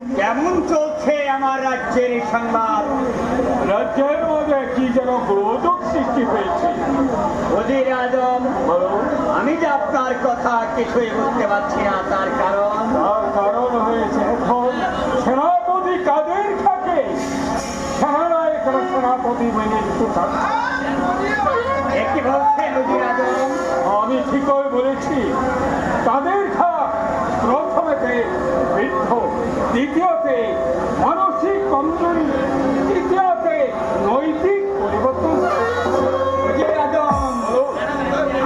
কেমন চলছে আমার রাজ্যের সংবাদ? রাজ্যের মধ্যে কি যেন গোলযোগ সৃষ্টি হয়েছে? ওজির আজম আমি যে আপনার কথা কিছুই বুঝতে পারছি না তার কারণ? তার কারণ হয়েছে এখন সেনাপতি কাদের থাকে? সেনানায়ক সেনাপতি মেনে নিতে থাকে একটি বলছেন ওজির আজম আমি ঠিকই বলেছি। তাদের খা প্রথমেতে বৃদ্ধ দ্বিতীয়তে মানসিক কমজোরি তৃতীয়তে নৈতিক পরিবর্তন।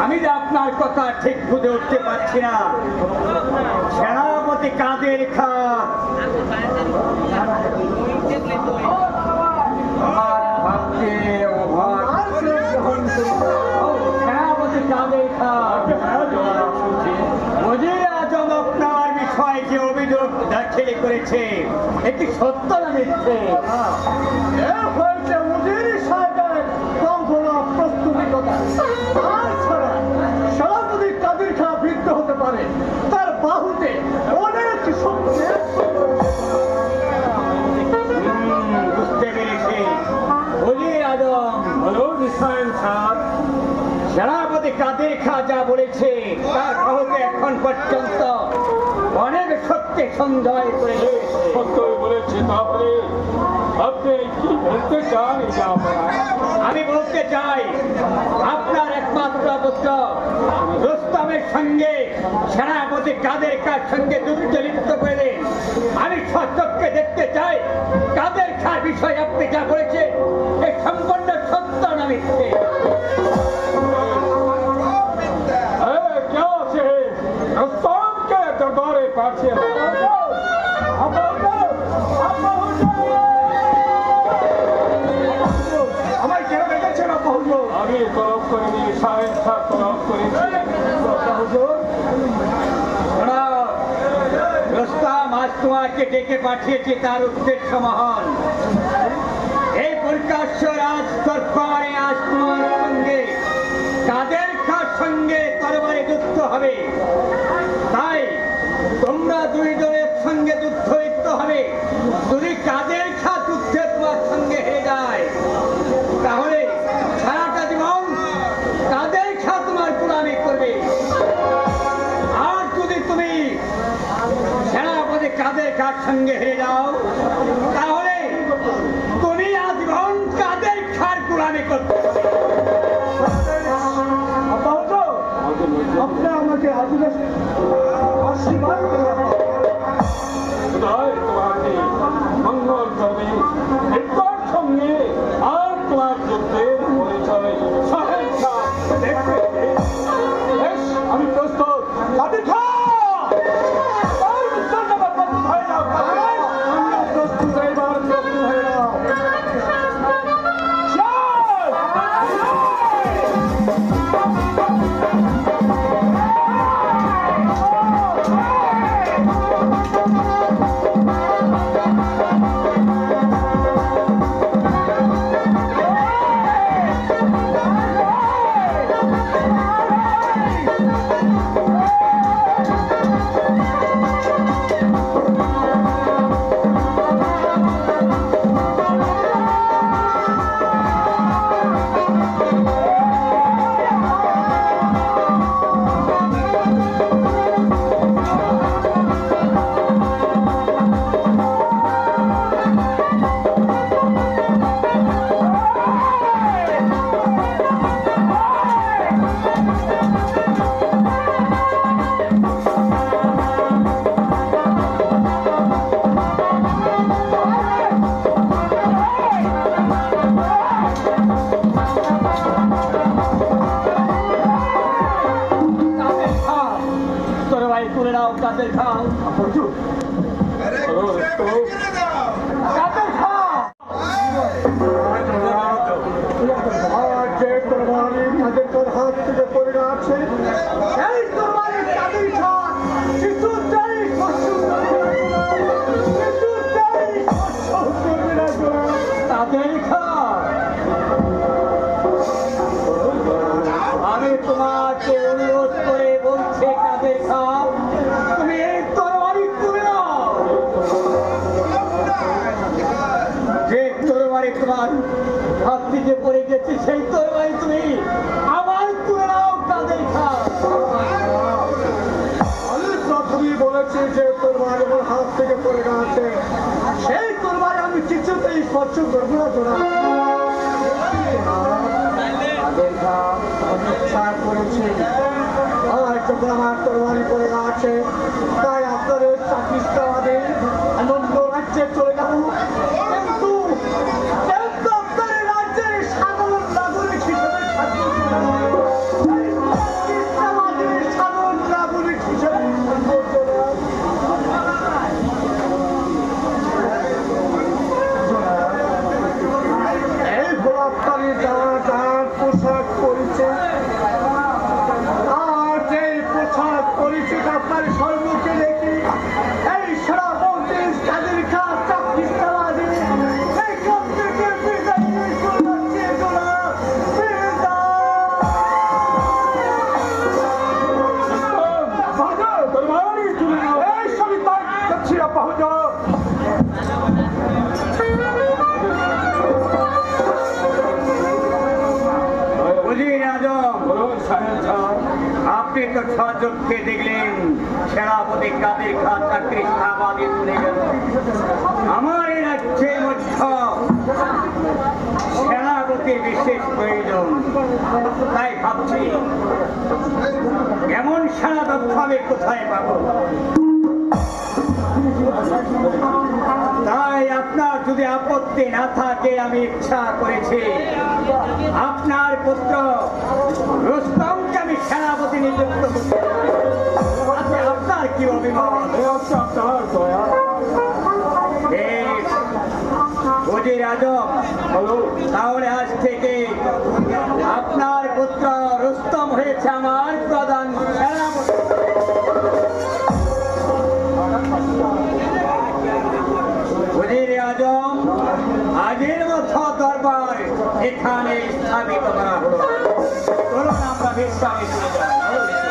আমি যে আপনার কথা ঠিক বুঝে উঠতে পারছি না। সেনাপতি কাদের খা? ভাবতে করেছে। এটি সত্য না মিথ্যে হয়েছে উজির সরকার প্রস্তুতি কথা কাদের খা যা বলেছে? তার বাহুকে এখন পর্যন্ত অনেক শক্তি সঞ্চয় করে সত্যই বলেছে তারপরে আপনি কি বলতে চান আমি বলতে চাই আপনার একমাত্র পুত্র রুস্তমের সঙ্গে সেনাপতি কাদের কার সঙ্গে যুদ্ধ লিপ্ত করে। আমি সত্যকে দেখতে চাই কাদের খার বিষয়ে আপনি যা বলেছেন এই সম্পূর্ণ সত্য না মিথ্যে। আমি তরব করিনি সাহেব সাহেব তরব করেছি। রস্তাম আজ তোমাকে ডেকে পাঠিয়েছি তার উদ্দেশ্য মহান। এই প্রকাশ্য রাজ কাদের কার সঙ্গে কাদের খাও। কাতে খাও। হাত থেকে তোমাকে থেকে পড়ে গেছে, সেই তরবারি তুমি আমার তুলে নাও কাদের আমি তোমার হাত থেকে সেই তরবারি আমি করেছে। আর তাই আপনাদের আমাদের আনন্দ রাজ্যে চলে যাব। বিদায় করছে তোরা এই সবিতা যাচ্ছি আপা হুজুর উজির আজম আপনি তো সচক্ষে দেখলেন। সেনাপতি কাদের খা চাকরি সাবাদে চলে গেল? আমার এই রাজ্যের মধ্য সেনাপতির বিশেষ প্রয়োজন। তাই ভাবছি, এমন সেনা দক্ষ আমি কোথায় পাবো? তাই আপনার যদি আপত্তি না থাকে, আমি ইচ্ছা করেছি, আপনার পুত্র রুস্তমকে আমি সেনাপতি নিযুক্ত করতে আপনার কি অভিমত আজম তাহলে আজ থেকে আপনার পুত্র রুস্তম হয়েছে আমার প্রধান উজির আজম আগের মতো দরবার এখানে স্থাপিত করা হলো আমরা বিশ্রামে চলে যাই